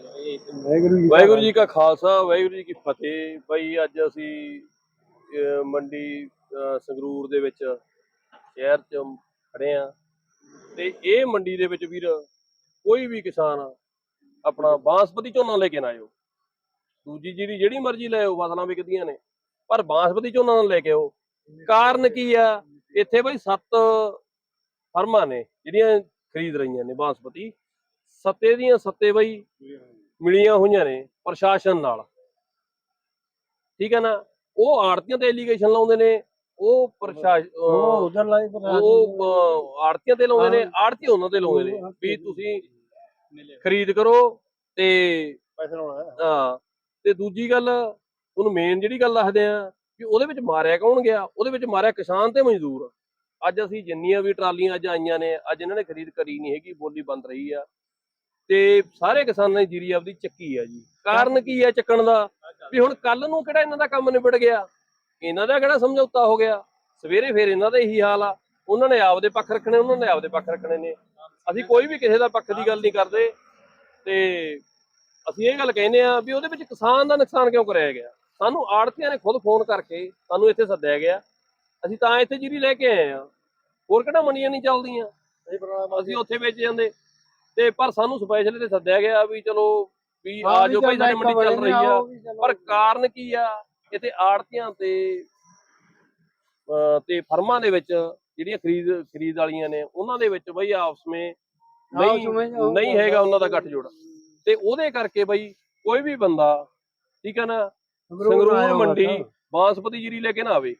ਵਾਹਿਗੁਰੂ ਜੀ ਵਾਹਿਗੁਰੂ ਜੀ ਕਾ ਖਾਲਸਾ ਵਾਹਿਗੁਰੂ ਜੀ ਕੀ ਫਤਿਹ। ਬਈ ਅੱਜ ਅਸੀਂ ਮੰਡੀ ਸੰਗਰੂਰ ਦੇ ਵਿੱਚ ਸ਼ਹਿਰ ਚ ਖੜੇ ਆ। ਤੇ ਇਹ ਮੰਡੀ ਦੇ ਵਿੱਚ ਵੀਰ ਕੋਈ ਵੀ ਕਿਸਾਨ ਆਪਣਾ ਬਾਂਸਪਤੀ ਝੋਨਾ ਲੈ ਕੇ ਨਾ ਆਇਓ। ਦੂਜੀ ਜਿਹੜੀ ਜਿਹੜੀ ਮਰਜ਼ੀ ਲੈ ਆਓ ਫਸਲਾਂ ਵਿਕਦੀਆਂ ਨੇ। ਪਰ ਬਾਂਸਪਤੀ ਝੋਨਾ ਨਾ ਲੈ ਕੇ ਆਓ। ਕਾਰਨ ਕੀ ਆ? ਇੱਥੇ ਬਈ ਸੱਤ ਫਰਮਾਂ ਨੇ ਜਿਹੜੀਆਂ ਖਰੀਦ ਰਹੀਆਂ ਨੇ ਬਾਂਸਪਤੀ। ਸੱਤੇ ਦੀਆਂ ਸੱਤੇ ਬਈ ਮਿਲੀਆਂ ਹੋਈਆਂ ਨੇ ਪ੍ਰਸ਼ਾਸਨ ਨਾਲ। ਠੀਕ ਹੈ ਨਾ? ਉਹ ਆੜਤੀਆਂ ਤੇ ਐਲੀਗੇਸ਼ਨ ਲਾਉਂਦੇ ਨੇ ਉਹ ਪ੍ਰਸ਼ਾਸਨ ਉਹ ਉਧਰ ਲਾਈ ਪਰ ਉਹ ਆੜਤੀਆਂ ਤੇ ਲਾਉਂਦੇ ਨੇ ਆੜਤੀ ਉਹਨਾਂ ਤੇ ਲਾਉਂਦੇ ਨੇ ਵੀ ਤੁਸੀਂ ਖਰੀਦ ਕਰੋ ਤੇ ਪੈਸੇ ਲਾਉਣਾ ਹੈ। ਤੇ ਦੂਜੀ ਗੱਲ ਉਹਨੂੰ ਮੇਨ ਜਿਹੜੀ ਗੱਲ ਦੱਸਦੇ ਆ ਵੀ ਉਹਦੇ ਵਿੱਚ ਮਾਰਿਆ ਕੌਣ ਗਿਆ? ਉਹਦੇ ਵਿੱਚ ਮਾਰਿਆ ਕਿਸਾਨ ਤੇ ਮਜ਼ਦੂਰ। ਅੱਜ ਅਸੀਂ ਜਿੰਨੀਆਂ ਵੀ ਟਰਾਲੀਆਂ ਅੱਜ ਆਈਆਂ ਨੇ ਅੱਜ ਇਹਨਾਂ ਨੇ ਖਰੀਦ ਕਰੀ ਨਹੀਂ ਹੈਗੀ ਬੋਲੀ ਬੰਦ ਰਹੀ ਆ। ਤੇ ਸਾਰੇ ਕਿਸਾਨਾਂ ਦੀ ਜੀਰੀ ਆਪਦੀ ਚੱਕੀ ਆ ਜੀ। ਕਾਰਨ ਕੀ ਹੈ ਚੱਕਣ ਦਾ? ਵੀ ਹੁਣ ਕੱਲ ਨੂੰ ਕਿਹੜਾ ਇਹਨਾਂ ਦਾ ਕੰਮ ਨਿਬੜ ਗਿਆ? ਇਹਨਾਂ ਦਾ ਕਿਹੜਾ ਸਮਝੌਤਾ ਹੋ ਗਿਆ? ਸਵੇਰੇ ਫੇਰ ਇਹਨਾਂ ਦਾ ਇਹੀ ਹਾਲ ਆ। ਉਹਨਾਂ ਨੇ ਆਪਦੇ ਪੱਖ ਰੱਖਣੇ, ਉਹਨਾਂ ਨੇ ਆਪਦੇ ਪੱਖ ਰੱਖਣੇ ਨੇ। ਅਸੀਂ ਕੋਈ ਵੀ ਕਿਸੇ ਦਾ ਪੱਖ ਦੀ ਗੱਲ ਨਹੀਂ ਕਰਦੇ। ਤੇ ਅਸੀਂ ਇਹ ਗੱਲ ਕਹਿੰਦੇ ਆ ਵੀ ਉਹਦੇ ਵਿੱਚ ਕਿਸਾਨ ਦਾ ਨੁਕਸਾਨ ਕਿਉਂ ਕਰਾਇਆ ਗਿਆ? ਸਾਨੂੰ ਆੜਤੀਆਂ ਨੇ ਖੁਦ ਫੋਨ ਕਰਕੇ ਸਾਨੂੰ ਇੱਥੇ ਸੱਦਿਆ ਗਿਆ। ਅਸੀਂ ਤਾਂ ਇੱਥੇ ਜੀਰੀ ਲੈ ਕੇ ਆਏ ਆ ਹੋਰ ਕਿਹੜਾ ਮੰਡੀਆਂ ਨਹੀਂ ਚੱਲਦੀਆਂ? ਅਸੀਂ ਉੱਥੇ ਵੇਚ ਜਾਂਦੇ। ਤੇ ਪਰ ਸਾਨੂੰ ਸਪੈਸ਼ਲ ਤੇ ਸੱਦਿਆ ਗਿਆ ਵੀ ਚਲੋ ਵੀ ਆ ਜਾਓ ਭਾਈ ਸਾਡੀ ਮੰਡੀ ਚੱਲ ਰਹੀ ਆ। ਪਰ ਕਾਰਨ ਕੀ ਆ? ਇੱਥੇ ਆੜਤੀਆਂ ਤੇ ਤੇ ਫਰਮਾਂ ਦੇ ਵਿੱਚ ਜਿਹੜੀਆਂ ਖਰੀਦ ਖਰੀਦ ਵਾਲੀਆਂ ਨੇ ਉਹਨਾਂ ਦੇ ਵਿੱਚ ਬਈ ਆਪਸ ਵਿੱਚ ਨਹੀਂ ਨਹੀਂ ਹੈਗਾ ਉਹਨਾਂ ਦਾ ਗੱਠਜੋੜ। ਤੇ ਉਹਦੇ ਕਰਕੇ ਬਈ ਕੋਈ ਵੀ ਬੰਦਾ ਠੀਕ ਹੈ ਨਾ ਸੰਗਰੂਰ ਮੰਡੀ ਬਾਂਸਪਤੀ ਜੀਰੀ ਲੈ ਕੇ ਨਾ ਆਵੇ।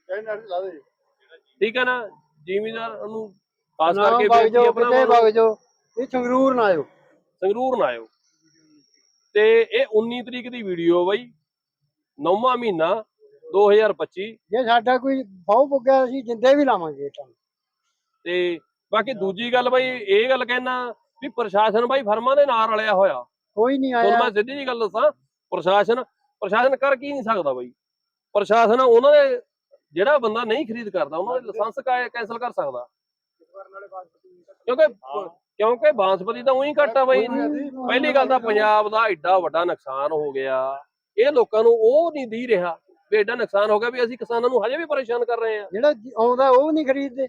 ਠੀਕ ਹੈ ਨਾ ਜ਼ਿਮੀਦਾਰ ਨੂੰ ਖਾਸ ਕਰਕੇ ਬੇਨਤੀ ਆਪਣਾ ਇਹ ਸੰਗਰੂਰ ਨਾ ਆਇਓ। ਸੰਗਰੂਰ ਨਾ ਆਇਓ। ਤੇ ਇਹ 19 ਤਰੀਕ ਦੀ ਵੀਡੀਓ ਬਈ ਨੌਵਾਂ ਮਹੀਨਾ 2025 ਜੇ ਸਾਡਾ ਕੋਈ ਬਹੁ ਪੁੱਗਿਆ ਅਸੀਂ ਜਿੰਦੇ ਵੀ ਲਾਵਾਂਗੇ ਤਾਂ ਤੇ ਬਾਕੀ ਦੂਜੀ ਗੱਲ ਬਈ ਇਹ ਗੱਲ ਕਹਿਣਾ ਵੀ ਪ੍ਰਸ਼ਾਸਨ ਬਾਈ ਫਰਮਾਂ ਦੇ ਨਾਲ ਰਲਿਆ ਹੋਇਆ। ਕੋਈ ਨਹੀਂ ਤੁਹਾਨੂੰ ਆਇਆ ਮੈਂ ਸਿੱਧੀ ਜੀ ਗੱਲ ਦੱਸਾਂ ਪ੍ਰਸ਼ਾਸਨ ਪ੍ਰਸ਼ਾਸਨ ਕਰ ਕੀ ਨਹੀਂ ਸਕਦਾ ਬਾਈ। ਪ੍ਰਸ਼ਾਸਨ ਉਹਨਾਂ ਦੇ ਜਿਹੜਾ ਬੰਦਾ ਨਹੀਂ ਖਰੀਦ ਕਰਦਾ ਉਹਨਾਂ ਦੇ ਲਾਇਸੈਂਸ ਕੈਂਸਲ ਕਰ ਸਕਦਾ। ਕਿਉਂਕਿ ਕਿਉਂਕਿ ਬਾਂਸਪਤੀ ਤਾਂ ਉਹੀ ਘੱਟ ਬਾਈ। ਪਹਿਲੀ ਗੱਲ ਤਾਂ ਪੰਜਾਬ ਦਾ ਐਡਾ ਵੱਡਾ ਨੁਕਸਾਨ ਹੋ ਗਿਆ। ਇਹ ਲੋਕਾਂ ਨੂੰ ਉਹ ਨਹੀਂ ਦੀ ਰਿਹਾ ਵੀ ਐਡਾ ਨੁਕਸਾਨ ਹੋ ਗਿਆ ਵੀ ਅਸੀਂ ਕਿਸਾਨਾਂ ਨੂੰ ਹਜੇ ਵੀ ਪਰੇਸ਼ਾਨ ਕਰ ਰਹੇ ਆ ਜਿਹੜਾ ਆਉਂਦਾ ਉਹ ਨਹੀਂ ਖਰੀਦਦੇ।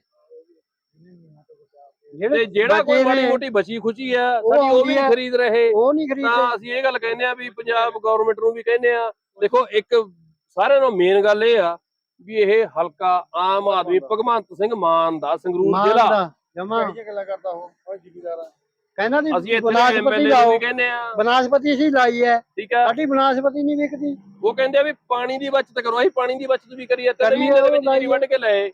ਤੇ ਜਿਹੜਾ ਕੋਈ ਮਾੜੀ ਨੇ, ਮੋਟੀ ਬਚੀ ਖੁਚੀ ਆ ਸਾਡੀ ਉਹ ਵੀ। ਨਹੀਂ ਖਰੀਦ ਰਹੇ। ਉਹ ਨਹੀਂ ਖਰੀਦਦੇ। ਤਾਂ ਅਸੀਂ ਇਹ ਗੱਲ ਕਹਿੰਦੇ ਆ ਵੀ ਪੰਜਾਬ ਗਵਰਨਮੈਂਟ ਨੂੰ ਵੀ ਕਹਿੰਦੇ ਆ ਦੇਖੋ ਇੱਕ ਸਾਰਿਆਂ ਨਾਲੋਂ ਮੇਨ ਗੱਲ ਇਹ ਆ ਵੀ ਇਹ ਹਲਕਾ ਆਮ ਆਦਮੀ ਭਗਵੰਤ ਸਿੰਘ ਮਾਨ ਦਾ ਸੰਗਰੂਰ ਜ਼ਿਲ੍ਹਾ ਜਮਾ। ਗੱਲਾਂ ਕਰਦਾ ਉਹ ਓਏ ਜ਼ਿਮੀਦਾਰ ਕਹਿੰਦਾ ਅਸੀਂ ਦੀ ਇੱਥੇ ਬਨਾਸਪਤੀ ਐਮਐਲਏ ਨੂੰ ਲਾਓ। ਵੀ ਕਹਿੰਦੇ ਆ। ਬਨਾਸਪਤੀ ਅਸੀਂ ਲਾਈ ਹੈ। ਠੀਕ ਆ। ਸਾਡੀ ਬਨਾਸਪਤੀ ਨਹੀਂ ਵਿਕਦੀ। ਉਹ ਕਹਿੰਦੇ ਆ ਵੀ ਪਾਣੀ ਦੀ ਬਚਤ ਕਰੋ ਅਸੀਂ ਪਾਣੀ ਦੀ ਬਚਤ ਵੀ ਕਰੀਏ ਤੇ ਕਰੀਏ, ਮਹੀਨੇ ਦੇ ਵਿੱਚ ਉਹ ਜੀਰੀ ਵੱਢ ਕੇ ਲਏ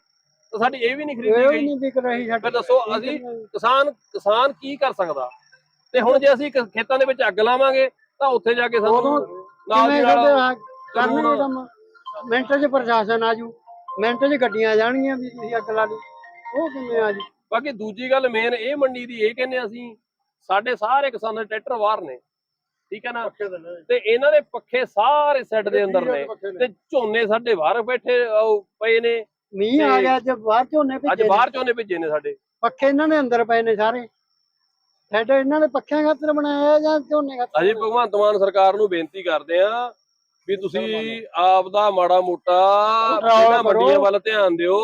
ਤਾਂ ਸਾਡੀ ਇਹ ਵੀ ਨਹੀਂ ਇਹ ਖਰੀਦੀ ਵੀ ਗਈ। ਨਹੀਂ ਵਿਕ ਰਹੀ ਸਾਡੀ। ਫਿਰ ਦੱਸੋ ਅਸੀਂ ਕਿਸਾਨ ਕਿਸਾਨ ਕੀ ਕਰ ਸਕਦਾ? ਤੇ ਹੁਣ ਜੇ ਅਸੀਂ ਖੇਤਾਂ ਦੇ ਵਿੱਚ ਅੱਗ ਲਾਵਾਂਗੇ ਤਾਂ ਉੱਥੇ ਜਾ ਕੇ ਸਾਨੂੰ ਉਦੋਂ ਨਾਲ ਦੀ ਕਿਵੇਂ ਨਾਲ ਕਰਦੇ ਆ? ਕਰਨਗੇ ਕਾਨੂੰਨ- ਕੰਮ ਮਿੰਟ 'ਚ ਪ੍ਰਸ਼ਾਸਨ ਆਜੂ ਮਿੰਟ 'ਚ ਗੱਡੀਆਂ ਆ ਜਾਣਗੀਆਂ ਵੀ ਤੁਸੀਂ ਅੱਗ ਲਾ ਲਈ। ਉਹ ਕਿਵੇਂ ਆਜੂ ਬਾਕੀ ਦੂਜੀ ਗੱਲ ਮੇਨ ਇਹ ਮੰਡੀ ਦੀ ਇਹ ਕਹਿੰਦੇ ਅਸੀਂ ਸਾਡੇ ਸਾਰੇ ਕਿਸਾਨਾਂ ਦੇ ਟਰੈਕਟਰ ਬਾਹਰ ਨੇ ਠੀਕ ਹੈ ਨਾ? ਤੇ ਇਹਨਾਂ ਦੇ ਪੱਖੇ ਸਾਰੇ ਸੈੱਟ ਦੇ ਅੰਦਰ ਨੇ। ਤੇ ਝੋਨੇ ਸਾਡੇ ਬਾਹਰ ਬੈਠੇ ਪਏ ਨੇ। ਮੀਂਹ ਆ ਗਿਆ ਅੱਜ ਬਾਹਰ ਝੋਨੇ ਅੱਜ ਭੇਜੇ ਬਾਹਰ ਝੋਨੇ ਭੇਜੇ ਨੇ ਸਾਡੇ। ਪੱਖੇ ਇਹਨਾਂ ਦੇ ਅੰਦਰ ਪਏ ਨੇ ਸਾਰੇ। ਸਾਡੇ ਇਹਨਾਂ ਨੇ ਪੱਖਿਆਂ ਖਾਤਰ ਬਣਾਇਆ ਜਾਂ ਝੋਨੇ ਖਾਤਰ? ਅਸੀਂ ਭਗਵੰਤ ਮਾਨ ਸਰਕਾਰ ਨੂੰ ਬੇਨਤੀ ਕਰਦੇ ਆ ਵੀ ਤੁਸੀਂ ਆਪ ਦਾ ਮਾੜਾ ਮੋਟਾ ਇਹਨਾਂ। ਮੰਡੀਆਂ ਵੱਲ ਧਿਆਨ ਦਿਓ।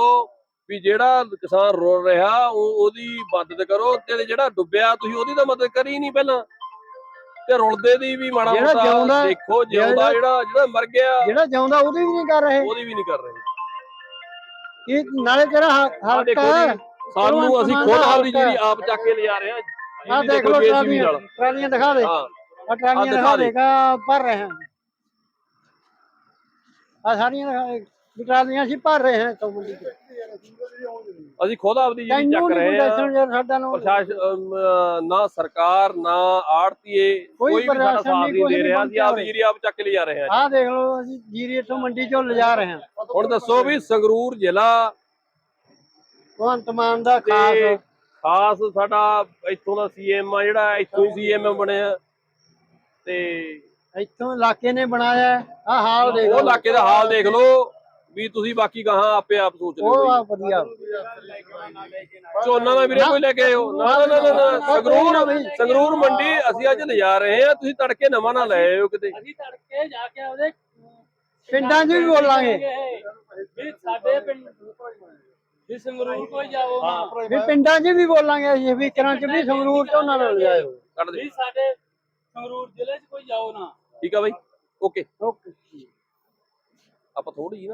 ਵੀ ਜਿਹੜਾ ਕਿਸਾਨ ਰੁਲ ਰਿਹਾ ਉਹ- ਉਹਦੀ ਮਦਦ ਕਰੋ ਤੇ ਜਿਹੜਾ ਡੁੱਬਿਆ ਤੁਸੀਂ ਉਹਦੀ ਤਾਂ ਮਦਦ ਕਰੀ ਨਹੀਂ ਪਹਿਲਾਂ। ਤੇ ਰੁਲਦੇ ਦੀ ਵੀ ਮਾੜਾ ਮੋਟਾ ਦੇਖੋ ਜਿਉਂਦਾ ਜਿਹੜਾ ਜਿਹੜਾ ਮਰ ਗਿਆ। ਜਿਹੜਾ ਜਾਉਂਦਾ ਉਹਦੀ ਵੀ ਨਹੀਂ ਕਰ ਰਹੇ। ਉਹਦੀ ਵੀ ਨਹੀਂ ਕਰ ਰਹੇ। ਕੀ ਨਾਲੇ ਤੇਰਾ ਹ- ਆਹ ਹਲਕਾ ਦੇਖੋ ਹੈ। ਜੀ ਸਾਨੂੰ ਅਸੀਂ ਖੁਦ ਆਪਦੀ ਜਿਹੜੀ ਆਪ ਚੱਕ ਕੇ ਲਿਜਾ ਰਹੇ ਹਾਂ। ਇਹਦੀ ਦੇਖ ਲੋ ਟਰਾਲੀਆਂ ਦਿਖਾ ਦੇ। ਆ ਟਰਾਲੀਆਂ ਦਿਖਾ। ਦੇਗਾ ਭਰ ਰਹੇ ਹਾਂ। ਆ ਸਾਰੀਆਂ ਦਿਖਾ ਦੇ। ਵੀ ਟਰਾਲੀਆਂ ਅਸੀਂ ਭਰ ਰਹੇ ਹਾਂ ਤੋਂ ਮੰਡੀ ਚ ਅਸੀਂ ਖੁਦ ਆਪਦੀ ਜਿਹੜੀ ਤੈਨੂੰ ਚੱਕ ਨਹੀਂ ਕੋਈ ਰਹੇ ਹਾਂ। ਦੱਸਣ ਯਾਰ ਸਾਡਾ ਨੂੰ ਪ੍ਰਸ਼ਾਸਨ ਅਮ, ਨਾ ਸਰਕਾਰ ਨਾ ਆੜਤੀਏ ਕੋਈ ਵੀ ਸਾਡਾ ਪ੍ਰਸ਼ਾਸਨ ਸਾਥ ਨਹੀਂ, ਦੇ ਨਹੀਂ ਰਿਹਾ ਅਸੀਂ ਪਹੁੰਚਿਆ ਆਪਦੀ ਜਿਹੜੀ ਆਪ ਚੱਕ ਲਿਜਾ ਰਹੇ ਹਾਂ ਆਹ ਦੇਖ ਲਓ ਅਸੀਂ ਜੀਰੀ ਇੱਥੋਂ ਮੰਡੀ ਚੋਂ ਲਿਜਾ ਰਹੇ ਹਾਂ। ਹੁਣ ਦੱਸੋ ਵੀ ਸੰਗਰੂਰ ਜ਼ਿਲ੍ਹਾ ਭਗਵੰਤ ਮਾਨ ਦਾ ਤੇ ਖਾਸ ਖਾਸ ਸਾਡਾ ਇੱਥੋਂ ਦਾ ਸੀਐਮ ਆ ਜਿਹੜਾ ਇੱਥੋਂ ਹੀ ਸੀਐਮ ਬਣਿਆ ਤੇ ਇੱਥੋਂ ਇਲਾਕੇ ਨੇ ਬਣਾਇਆ ਆ ਹਾਲ ਦੇਖ ਉਹ ਲਓ। ਇਲਾਕੇ ਦਾ ਹਾਲ ਦੇਖ ਲਓ। ਵੀ ਤੁਸੀਂ ਬਾਕੀ ਗਾਹਾਂ ਆਪੇ ਆਪ ਸੋਚ ਲਿਓ ਉਹ ਬਈ। ਆ ਵਧੀਆ। ਝੋਨਾ ਦਾ ਵੀਰੇ ਕੋਈ ਲੈ ਕੇ ਆਇਓ। ਨਾ ਨਾ ਨਾ ਨਾ, ਨਾ। ਸੰਗਰੂਰ ਸੰਗਰੂਰ ਮੰਡੀ ਅਸੀਂ ਅੱਜ ਲਿਜਾ ਰਹੇ ਆ ਤੁਸੀਂ ਤੜਕੇ ਨਵਾਂ ਨਾ ਲੈ ਆਇਓ ਕਿਤੇ। ਅਸੀਂ ਤੜਕੇ ਜਾ ਕੇ ਉਹਦੇ ਪਿੰਡਾਂ 'ਚ ਵੀ ਬੋਲਾਂਗੇ। ਵੀ ਸਾਡੇ ਪਿੰਡ ਵੀ ਸੰਗਰੂਰ ਕੋਈ ਜਾਵੋ ਨਾ ਵੀ ਪਿੰਡਾਂ 'ਚ ਵੀ ਬੋਲਾਂਗੇ ਅਸੀਂ। ਵੀ ਕਿਰਾਂ 'ਚ ਵੀ ਸੰਗਰੂਰ ਝੋਨਾ ਨਾਲ ਜਾਇਓ ਕੱਢ ਦੇ ਵੀ ਸਾਡੇ ਸੰਗਰੂਰ ਜ਼ਿਲ੍ਹੇ 'ਚ ਕੋਈ ਜਾਓ ਨਾ। ਠੀਕ ਆ ਬਾਈ। ਓਕੇ। ਓਕੇ। ਆਪਾਂ ਥੋੜੀ ਨਾ